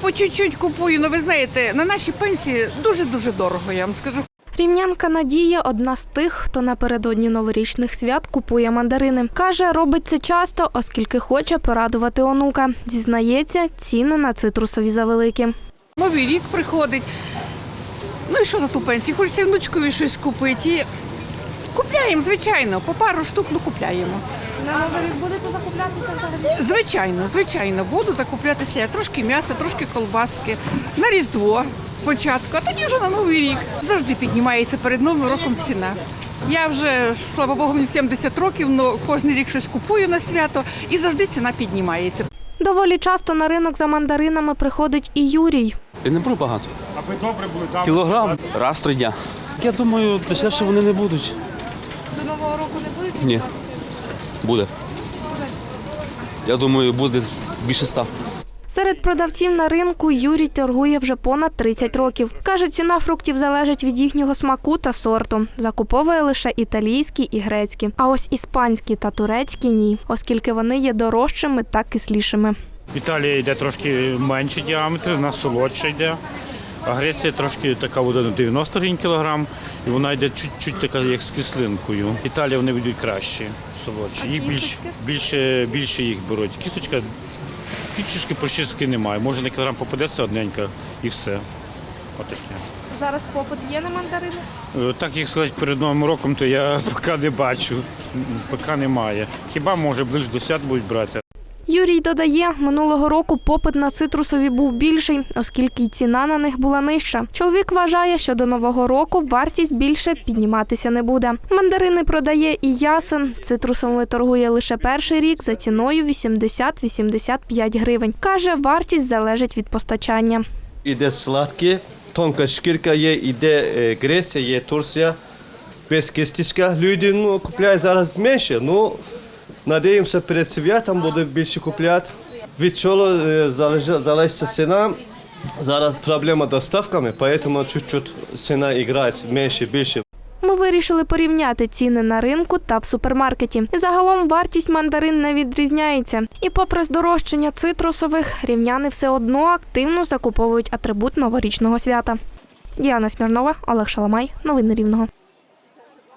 По чуть-чуть купую, ну ви знаєте, на наші пенсії дуже-дуже дорого, я вам скажу. Рівнянка Надія одна з тих, хто напередодні новорічних свят купує мандарини. Каже, робить це часто, оскільки хоче порадувати онука. Зізнається, ціни на цитрусові завеликі. Новий рік приходить. Ну і що за ту пенсію? Хочеться внучкові щось купити. Купляємо, звичайно, по пару штук ну купляємо. На новий рік будете закуплятися взагалі? Звичайно, звичайно, буду закуплятися я трошки м'яса, трошки колбаски. На Різдво спочатку, а тоді вже на Новий рік. Завжди піднімається перед Новим роком ціна. Я вже, слава Богу, мені 70 років, але кожен рік щось купую на свято і завжди ціна піднімається. Доволі часто на ринок за мандаринами приходить і Юрій. Я не беру багато. Аби добре були. Кілограм раз в три дня. Я думаю, дешевше вони не будуть. Нового року не будуть? Ні. Буде. Я думаю, буде більше ста. Серед продавців на ринку Юрій торгує вже понад 30 років. Каже, ціна фруктів залежить від їхнього смаку та сорту. Закуповує лише італійські і грецькі. А ось іспанські та турецькі ні, оскільки вони є дорожчими та кислішими. Італія йде трошки менший діаметр, у нас солодша йде. А Греція трошки така буде на 90 гривень кілограм, і вона йде чуть-чуть така, як з кислинкою. Італія вони будуть кращі, солодші. Їх більш, більше, більше їх беруть. Кісточка, кісточки прочистки немає. Може на кілограм попадеться одненька і все. Отаке. Зараз попит є на мандарини? Е, Так як сказати, перед Новим роком, то я поки не бачу, поки немає. Хіба може ближче до свят будуть брати. Юрій додає, минулого року попит на цитрусові був більший, оскільки й ціна на них була нижча. Чоловік вважає, що до нового року вартість більше підніматися не буде. Мандарини продає і ясен. Цитрусовими торгує лише перший рік за ціною 80-85 гривень. Каже, вартість залежить від постачання. Іде сладкі, тонка шкірка є, іде е, Греція, є Турція, без кісточка. Люди ну, купляють зараз менше, ну, надіємося, перед святом буде більше купляти. Від чого е, залежить, ціна. Зараз проблема з доставками, тому чуть-чуть ціна грає менше, більше. Ми вирішили порівняти ціни на ринку та в супермаркеті. І загалом вартість мандарин не відрізняється. І попри здорожчання цитрусових, рівняни все одно активно закуповують атрибут новорічного свята. Діана Смірнова, Олег Шаламай. Новини Рівного.